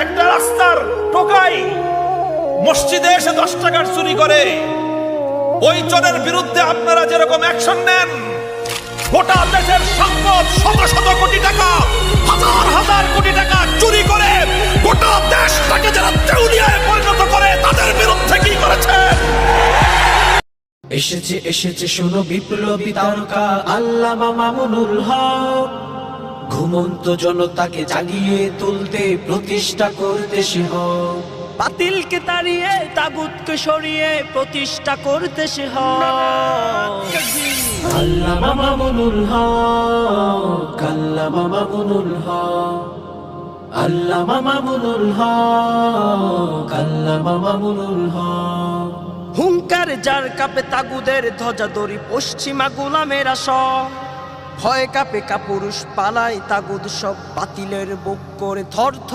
একটা রাস্তার টোকাই মসজিদে এসে দশ টাকার চুরি করে। ওই চোরের বিরুদ্ধে আপনারা যেরকম অ্যাকশন নেন, গোটা দেশের সম্পদ শত শত কোটি টাকা, হাজার হাজার কোটি টাকা চুরি করে গোটা দেশটাকে যারা দেউলিয়ায় পরিণত করে, তাদের বিরুদ্ধে কি করেছেন এসেছে এসেছে, শোনো বিপ্লবী তারকা আল্লামা মামুনুল হক। ঘুমন্ত জনতাকে জাগিয়ে তুলতে প্রতিষ্ঠা করতে সে হক বাতিলকে তাড়িয়ে তাগুতকে সরিয়ে প্রতিষ্ঠা করতে সে হয়। আল্লামা মামুনুল হক আল্লামা মামুনুল হক আল্লামা মামুনুল হক আল্লামা মামুনুল হক। হুঙ্কার যার কাপে তাগুদের ধ্বজা দড়ি পশ্চিমা গোলামেরা সব ভয় কাপে কাপুরুষ পালায় তাগুদ সব বাতিলের বুক করে থরথ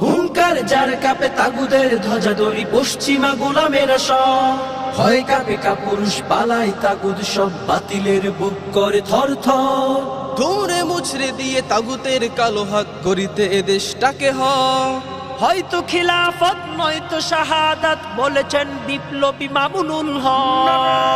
হুঙ্কার যার কাপে তাগুদের ধ্বজা দড়ি পশ্চিমা গোলামেরা সব। ভয় কাপে কাপুরুষ পালাই তাগুদ সব বাতিলের বুক করে থর থর। দৌড়ে মুছড়ে দিয়ে তাগুতের কালো হাত করিতে এদেশটাকে হ। হয়তো খিলাফত, নয়তো শাহাদাত বলেছেন বিপ্লবী মামুনুল হক।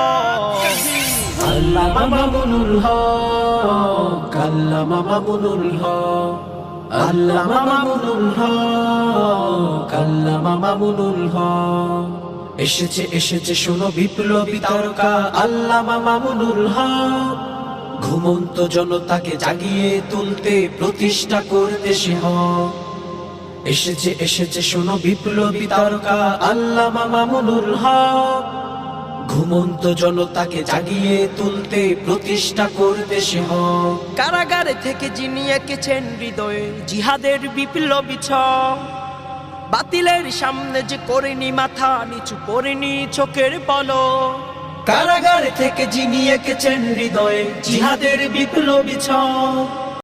এসেছে এসেছে, শোনো বিপ্লবী তারকা, আল্লামা মামুনুল হক। ঘুমন্ত জনতাকে জাগিয়ে তুলতে, প্রতিষ্ঠা করতে সে এসেছে এসেছে, শোনো বিপ্লবী তারকা, আল্লামা মামুনুল হক। ঘুমন্ত জনতাকে জাগিয়ে তুলতে প্রতিষ্ঠা করতে সে হক। কারাগারে থেকে যিনি এঁকেছেন হৃদয়ে জিহাদের বিপ্লবী ছক। বাতিলের সামনে যে করেনি মাথা, নিচু করেনি চোখের বলো কারাগার থেকে যিনি এঁকেছেন হৃদয়ে জিহাদের বিপ্লবী ছক।